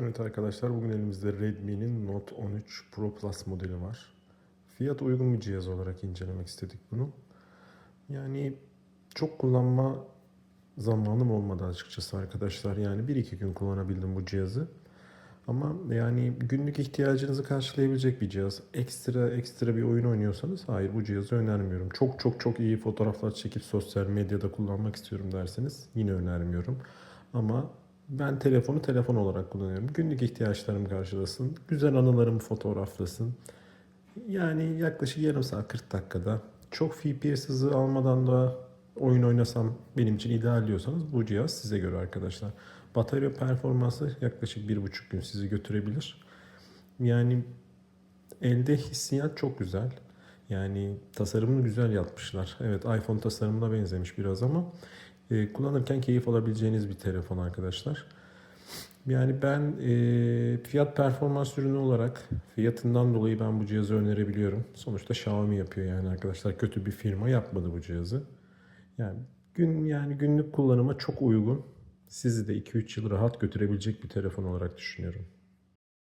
Evet arkadaşlar bugün elimizde Redmi'nin Note 13 Pro Plus modeli var. Fiyat uygun bir cihaz olarak incelemek istedik bunu. Yani çok kullanma zamanım olmadı açıkçası arkadaşlar. Yani 1-2 gün kullanabildim bu cihazı. Ama yani günlük ihtiyacınızı karşılayabilecek bir cihaz. Ekstra ekstra bir oyun oynuyorsanız hayır bu cihazı önermiyorum. Çok çok çok iyi fotoğraflar çekip sosyal medyada kullanmak istiyorum derseniz yine önermiyorum. Ama ben telefonu telefon olarak kullanıyorum. Günlük ihtiyaçlarımı karşılasın. Güzel anılarımı fotoğraflasın. Yani yaklaşık yarım saat 40 dakikada çok FPS hızı almadan da oyun oynasam benim için ideal diyorsanız bu cihaz size göre arkadaşlar. Batarya performansı yaklaşık bir buçuk gün sizi götürebilir. Yani elde hissiyat çok güzel. Yani tasarımını güzel yapmışlar. Evet iPhone tasarımına benzemiş biraz ama e, kullanırken keyif alabileceğiniz bir telefon arkadaşlar. Yani ben e, fiyat performans ürünü olarak fiyatından dolayı ben bu cihazı önerebiliyorum. Sonuçta Xiaomi yapıyor yani arkadaşlar kötü bir firma yapmadı bu cihazı. Yani gün yani günlük kullanıma çok uygun. Sizi de 2-3 yıl rahat götürebilecek bir telefon olarak düşünüyorum.